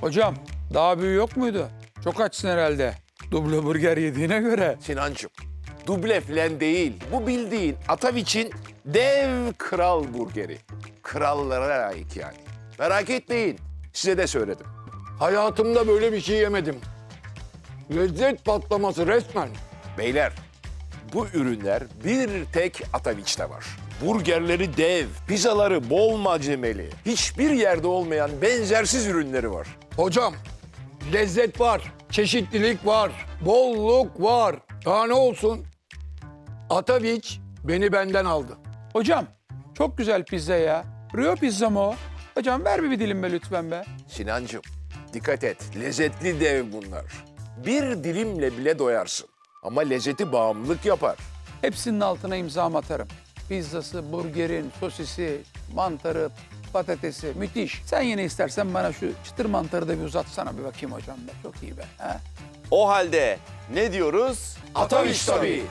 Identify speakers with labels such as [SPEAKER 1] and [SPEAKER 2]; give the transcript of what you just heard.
[SPEAKER 1] Hocam daha büyüğü yok muydu? Çok açsın herhalde. Duble burger yediğine göre.
[SPEAKER 2] Sinancım, duble falan değil. Bu bildiğin Ataviç'in dev kral burgeri. Krallara layık yani. Merak etmeyin, size de söyledim.
[SPEAKER 3] Hayatımda böyle bir şey yemedim. Lezzet patlaması resmen.
[SPEAKER 2] Beyler, bu ürünler bir tek Ataviç'te var. Burgerleri dev, pizzaları bol malzemeli. Hiçbir yerde olmayan benzersiz ürünleri var.
[SPEAKER 3] Hocam lezzet var, çeşitlilik var, bolluk var. Daha ne olsun? Ataviç beni benden aldı.
[SPEAKER 1] Hocam çok güzel pizza ya. Rio pizza mı o? Hocam ver bir, bir dilim be lütfen be.
[SPEAKER 2] Sinancım, dikkat et. Lezzetli dev bunlar. Bir dilimle bile doyarsın. Ama lezzeti bağımlılık yapar.
[SPEAKER 1] Hepsinin altına imzamı atarım. Pizzası, burgerin, sosisi, mantarı, patatesi müthiş. Sen yine istersen bana şu çıtır mantarı da bir uzatsana bir bakayım hocam be. Çok iyi be. Ha?
[SPEAKER 4] O halde ne diyoruz?
[SPEAKER 2] Ataviç tabii.